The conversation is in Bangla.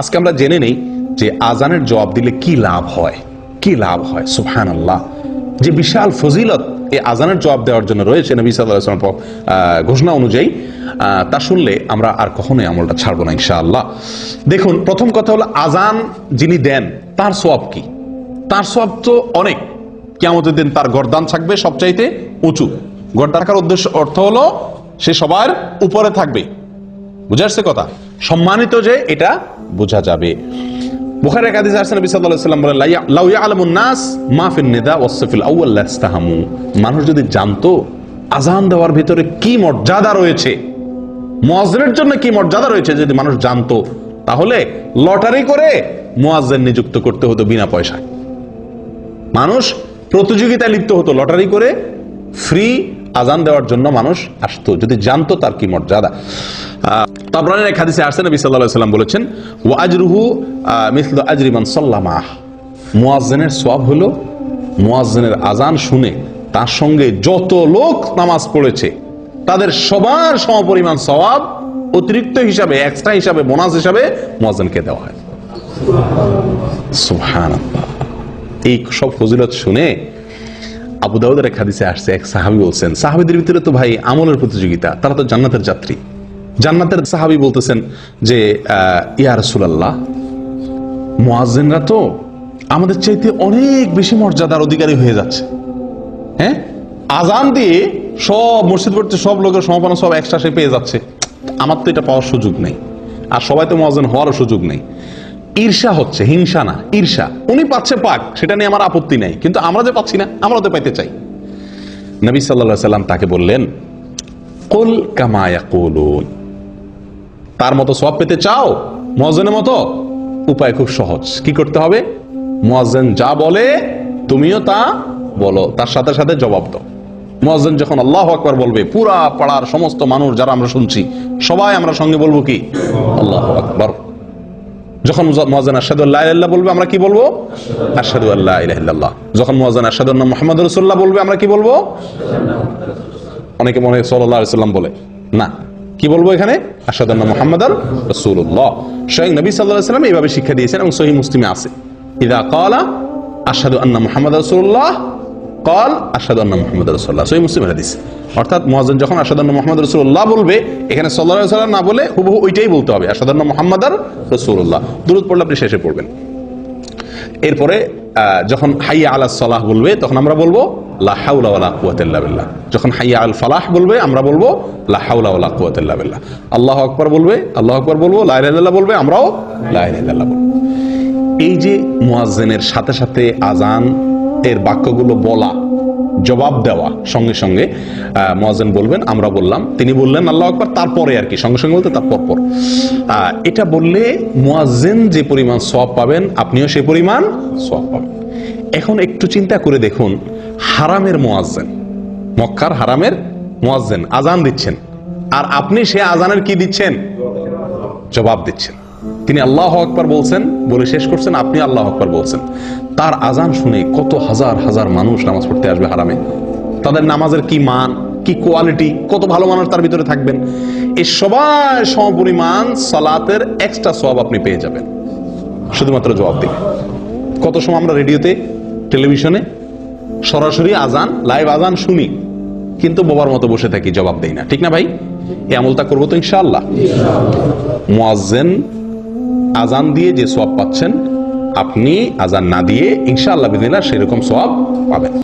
আজকে আমরা জেনে নেই যে আজানের জবাব দিলে কি লাভ হয়, কি লাভ হয় সুহান আল্লাহ যে বিশাল ফজিলত এই আজানের জবাব দেওয়ার জন্য রয়েছে নবী সাল্লাম ঘোষণা অনুযায়ী তা শুনলে আমরা আর কখনোই আমলটা ছাড়বো না, ইনশাআল্লাহ। দেখুন, প্রথম কথা হলো আজান যিনি দেন, তার সোয়াব কি? তার সব তো অনেক। কেমতের দিন তার গরদান থাকবে সবচাইতে উঁচু। গরদান রাখার উদ্দেশ্য, অর্থ হলো সে সবার উপরে থাকবে। বুঝে আসছে কথা? সম্মানিত যে এটা বোঝা যাবে। বুখারী হাদিসে লাস্তাহামু মানুষ যদি জানতো আজান দেওয়ার ভিতরে কি মর্যাদা রয়েছে, মুয়াজ্জিনের জন্য কি মর্যাদা রয়েছে যদি মানুষ জানতো, তাহলে লটারি করে মুয়াজ্জিন নিযুক্ত করতে হতো বিনা পয়সায়। মানুষ প্রতিযোগিতায় লিপ্ত হতো, লটারি করে ফ্রি আজান দেওয়ার জন্য মানুষ আসতো। যদি জানতো তার কি মর্যাদা। তাবরানের এক হাদিসে আসছে, নবী আলাইহি সাল্লাম বলেছেন, ওয়া আজরুহু মিসলু আজরি মান সাল্লামা মুয়াজ্জিনের সওয়াব হলো, মুয়াজ্জিনের আজান শুনে তার সঙ্গে যত লোক নামাজ পড়েছে, তাদের সবার সমপরিমাণ সওয়াব অতিরিক্ত হিসাবে এক্সট্রা হিসাবে বোনাস হিসাবে মুয়াজ্জিনকে দেওয়া হয়। সুবহানাল্লাহ। এই সব ফজিলত শুনে আবু দাউদের এক হাদিসে আসছে, এক সাহাবি বলছেন, সাহাবিদের ভিতরে তো ভাই আমলের প্রতিযোগিতা, তারা তো জান্নাতের যাত্রী। জান্নাতের সাহাবি বলতেছেন যে ইয়া রাসূলুল্লাহ, মুয়াজ্জিনরা তো আমাদের চাইতে অনেক বেশি মর্যাদার অধিকারী হয়ে যাচ্ছে। হ্যাঁ? আজান দিয়ে সব মসজিদ পড়তে সব লোকের সমাপনা সব একসাথে পেয়ে যাচ্ছে। আমার তো এটা পাওয়ার সুযোগ নেই। আর সবাই তো মহাজন হওয়ারও সুযোগ নেই। ঈর্ষা হচ্ছে, হিংসা না, ঈর্ষা। উনি পাচ্ছে পাক, সেটা নিয়ে আমার আপত্তি নেই, কিন্তু আমরা যে পাচ্ছি না, আমরা তো পাইতে চাই। নবী সাল্লা সাল্লাম তাকে বললেন, কুল কামায়া কুলুন তার মতো সব পেতে চাও? মহাজনের মতো? উপায় খুব সহজ। কি করতে হবে? মুয়াজ্জিন যা বলে, তুমিও তা বলো। তার সাথে সাথে জবাব দাও। মুয়াজ্জিন যখন আল্লাহ আকবার বলবে, পুরা পাড়ার সমস্ত মানুষ যারা আমরা শুনছি, সবাই আমরা সঙ্গে বলব কি? আল্লাহ আকবার। যখন মুয়াজ্জিন আশহাদু আল্লা বলবে, আমরা কি বলব? আশহাদু আল্লা ইলাহা যখন মুয়াজ্জিন আশহাদু আন্না মুহাম্মাদুর রাসূলুল্লাহ বলবে, আমরা কি বলব? অনেকে মনে হয় সাল্লাম বলে। না। কি বলব এখানে? আশহাদু মোহাম্মদ রাসূলুল্লাহ। স্বয়ং নবী সাল্লাম এইভাবে শিক্ষা দিয়েছেন এবং সহিহ মুসলিমে আছে। ইদা ক্বালা আশহাদু আন্না মুহাম্মাদার রাসূলুল্লাহ কল আশহাদু আন্না মুহাম্মাদার রাসূলুল্লাহ। সহিহ মুসলিম হাদিস। অর্থাৎ মুয়াজ্জিন যখন আশহাদু আন্না রসুল্লাহ বলবে, এখানে আলাইহি সাল্লাম না বলে হুবহু ওইটাই বলতে হবে আশহাদু আন্না মুহাম্মাদার রাসূলুল্লাহ। দূরত পড়লে আপনি শেষে পড়বেন। এরপরে যখন হাইয়া আলা সলাহ বলবে, তখন আমরা বলব, লা হাওলা ওয়ালা কুওয়াতা ইল্লা বিল্লাহ। যখন হাইয়া আল ফালাহ বলবে, আমরা বলব, লা হাওলা ওয়ালা কুওয়াতা ইল্লা বিল্লাহ। আল্লাহু আকবার বলবে, আল্লাহু আকবার বলব, লা ইলাহা বলবে, আমরাও লা ইলাহা বলব। এই যে মুয়াজ্জিনের সাথে সাথে আজান এর বাক্যগুলো বলা জবাব দেওয়া। সঙ্গে সঙ্গে আহ, বলবেন আমরা বললাম। তিনি বললেন আল্লাহ আকবার। তারপরে আর কি সঙ্গে সঙ্গে বলতে তার পরপর এটা বললে মুয়াজ্জিন যে পরিমাণ সব পাবেন আপনিও সে পরিমাণ সব পাবেন। এখন একটু চিন্তা করে দেখুন হারামের মুয়াজ্জিন মক্কার হারামের মুয়াজ্জিন আজান দিচ্ছেন আর আপনি সে আজানের কি দিচ্ছেন? জবাব দিচ্ছেন। তিনি আল্লাহ আকবার বলছেন বলে শেষ করছেন আপনি আল্লাহ আকবার বলছেন। তার আজান শুনে কত হাজার হাজার মানুষ নামাজ পড়তে আসবে হারামে? তাদের নামাজের কি মান কি কোয়ালিটি কত ভালো মানুষ তার ভিতরে থাকবেন? এই সবাই সমপরিমাণ সালাতের এক্সট্রা সব আপনি পেয়ে যাবেন। শুধুমাত্র জবাব দিবে কত সময় আমরা রেডিওতে টেলিভিশনে সরাসরি আজান লাইভ আজান শুনি কিন্তু বোবার মতো বসে থাকি জবাব দেই না। ঠিক না ভাই? এই আমলটা করব তো ইনশাআল্লাহ। মুয়াজ্জিন আজান দিয়ে যে সব পাচ্ছেন আপনি আজান না দিয়ে ইনশাআল্লাহ বিদিনা সেরকম সব পাবেন।